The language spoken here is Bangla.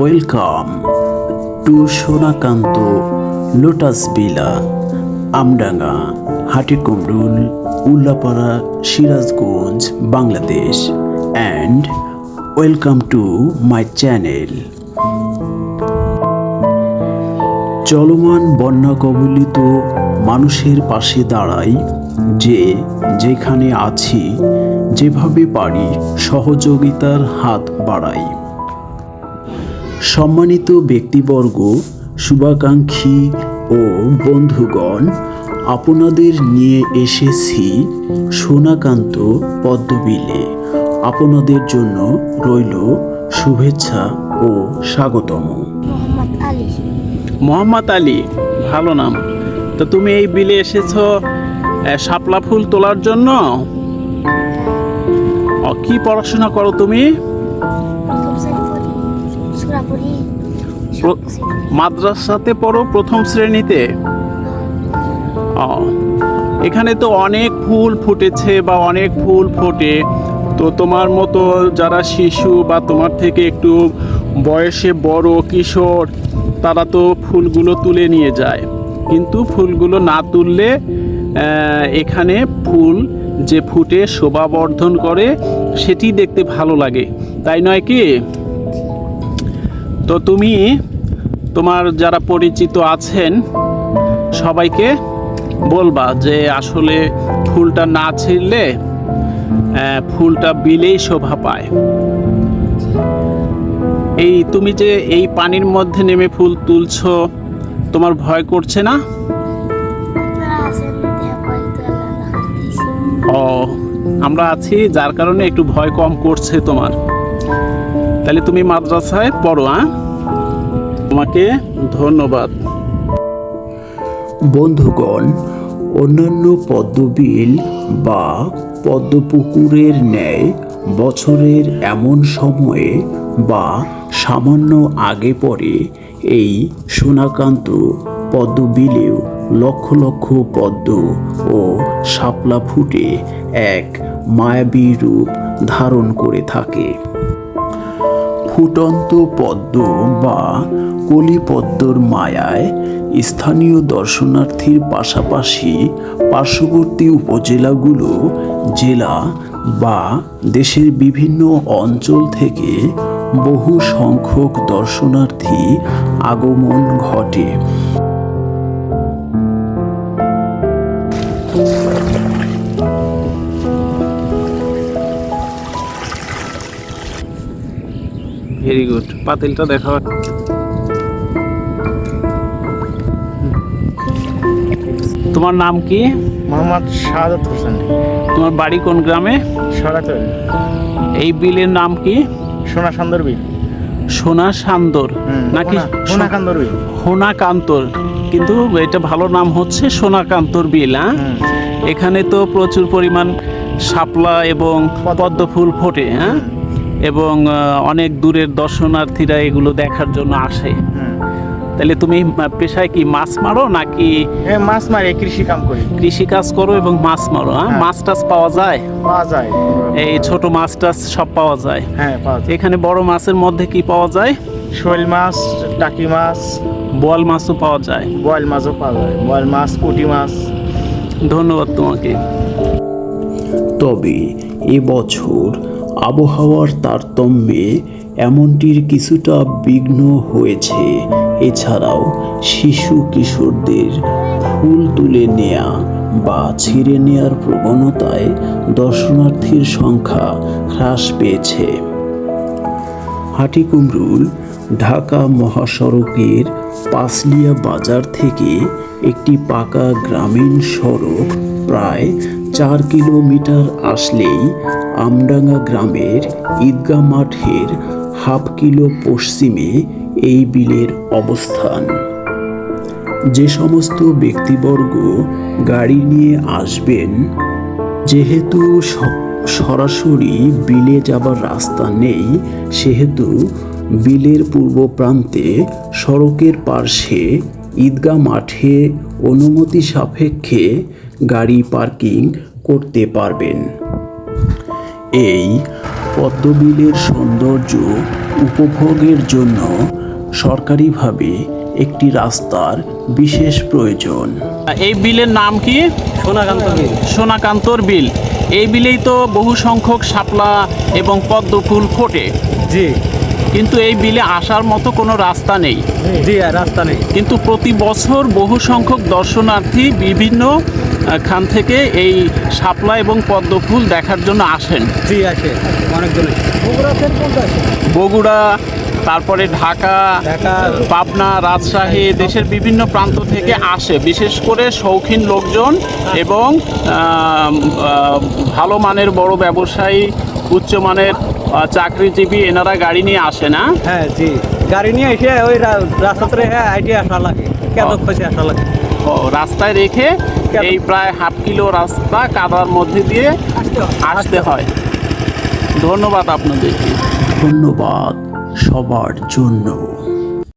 Welcome to Sonakanta lotus villa Amdanga, Hatikumrul, Ullapara, Sirajganj, Bangladesh and welcome to my channel. চলমান বন্যা কবলিত মানুষের পাশে দাঁড়াই যে যেখানে আছি, যেভাবে পারি সহযোগিতার হাত বাড়াই। সম্মানিত ব্যক্তিবর্গ শুভাকাঙ্ক্ষী ও বন্ধুগণ আপনাদের নিয়ে এসেছি সোনাকান্ত পদ্মবিলে। আপনাদের জন্য রইল শুভেচ্ছা ও স্বাগতম। মোহাম্মদ আলী। ভালো নাম। তো তুমি এই বিলে এসেছ শাপলা ফুল তোলার জন্য? কি পড়াশোনা করো তুমি? মাদ্রাসাতে পড়ো প্রথম শ্রেণীতে? এখানে তো অনেক ফুল ফুটেছে বা অনেক ফুল ফোটে। তো তোমার মতো যারা শিশু বা তোমার থেকে একটু বয়সে বড় কিশোর, তারা তো ফুলগুলো তুলে নিয়ে যায়। কিন্তু ফুলগুলো না তুললে এখানে ফুল যে ফুটে শোভাবর্ধন করে, সেটি দেখতে ভালো লাগে। তাই নয় কি? তো তুমি, তোমার যারা পরিচিত আছেন, সবাইকে বলবা যে আসলে ফুলটা না ছিঁড়লে ফুলটা বিলেই শোভা পায়। এই তুমি যে এই পানির মধ্যে নেমে ফুল তুলছো, তোমার ভয় করছে না? ও, আমরা আছি যার কারণে একটু ভয় কম করছে তোমার। তাহলে তুমি মাদ্রাসায় পড়ো হ্যাঁ? তোমাকে ধন্যবাদ। বন্ধুগণ, অন্যান্য পদ্মবিল বা পদ্মপুকুরের ন্যায় বছরের এমন সময়ে বা সামান্য আগে পরে এই সোনাকান্ত পদ্মবিলেও লক্ষ লক্ষ পদ্ম ও শাপলা ফুটে এক মায়াবী রূপ ধারণ করে থাকে। ফুটন্ত পদ্ম বা কলিপদ্মর মায়ায় স্থানীয় দর্শনার্থীর পাশাপাশি পার্শ্ববর্তী উপজেলাগুলো, জেলা বা দেশের বিভিন্ন অঞ্চল থেকে বহু সংখ্যক দর্শনার্থী আগমন ঘটে। ভেরি গুড পাতিলটা দেখো তোমার নাম কি? মোহাম্মদ শাহাদত হোসেন। তোমার বাড়ি কোন গ্রামে? সরাতল। এই বিলের নাম কি? সোনা সান্দর বিল। সোনা সান্দর। নাকি সোনাকান্দর বিল। সোনাকান্তর। কিন্তু এটা ভালো নাম হচ্ছে সোনাকান্তর বিল হ্যাঁ? এখানে তো প্রচুর পরিমাণ শাপলা এবং পদ্ম। ফুল ফোটে হ্যাঁ? এবং অনেক দূরের দর্শনার্থীরা এগুলো দেখার জন্য আসে। হুম। তাহলে তুমি পেশায় কি মাছ মারো নাকি এ মাছ মারি কৃষি কাম করি। কৃষি কাজ করো এবং মাছ মারো হ্যাঁ? হ্যাঁ। মাছ টাছ পাওয়া যায়? পাওয়া যায়। এই ছোট মাছ টাছ সব পাওয়া যায়? হ্যাঁ পাওয়া যায়। এখানে বড় মাছের মধ্যে কি পাওয়া যায়? শোল মাছ টাকি মাছ। বোয়াল মাছও পাওয়া যায়। বয়েল মাছও পাওয়া যায়। বয়েল মাছ পুঁটি মাছ। ধন্যবাদ তোমাকে। তবে এবছর আবহাওয়ার তারতম্যে এমনটির কিছুটা বিঘ্ন হয়েছে। এছাড়াও শিশু কিশোরদের ফুল তুলে নেয়া বা ছিঁড়ে নেয়ার প্রবণতায় দর্শনার্থীর সংখ্যা হ্রাস পেয়েছে। হাটিকুমরুল, ঢাকা মহাসড়কের পাসলিয়া বাজার থেকে একটি পাকা গ্রামীণ সড়ক প্রায় চার কিলোমিটার আসলেই আমডাঙ্গা গ্রামের ঈদগাহ মাঠের হাফ কিলো পশ্চিমে এই বিলের অবস্থান। যে সমস্ত ব্যক্তিবর্গ গাড়ি নিয়ে আসবেন, যেহেতু সরাসরি বিলে যাবার রাস্তা নেই, সেহেতু বিলের পূর্ব প্রান্তে সড়কের পার্শ্বে ঈদগাহ মাঠে অনুমতি সাপেক্ষে গাড়ি পার্কিং করতে পারবেন। এই পদ্মবিলের সৌন্দর্য উপভোগের জন্য সরকারিভাবে একটি রাস্তার বিশেষ প্রয়োজন। এই বিলের নাম কি? সোনাকান্ত বিল। সোনাকান্তর বিল। এই বিলেই তো বহু সংখ্যক শাপলা এবং পদ্ম ফুল ফোটে। জি। কিন্তু এই বিলে আসার মতো কোনো রাস্তা নেই। জি আর রাস্তা নেই। কিন্তু প্রতি বছর বহু সংখ্যক দর্শনার্থী বিভিন্ন খান থেকে এই শাপলা এবং পদ্ম ফুল দেখার জন্য আসেন। জি আছে অনেকজনে বগুড়া তারপরে ঢাকা ঢাকা। পাবনা রাজশাহী দেশের বিভিন্ন প্রান্ত থেকে আসে। বিশেষ করে শৌখিন লোকজন এবং ভালো মানের বড় ব্যবসায়ী উচ্চমানের চাকরিজীবী এনারা গাড়ি নিয়ে আসে না? হ্যাঁ জি। গাড়ি নিয়ে এসে ওই রাস্তাতে হ্যাঁ আইডিয়া আসা লাগে। কেন খুশি আসা লাগে। ও, রাস্তায় রেখে এই প্রায় হাফ কিলো রাস্তা কাদার মধ্যে দিয়ে আসতে হয়। ধন্যবাদ আপনাদেরকে। ধন্যবাদ সবার জন্য।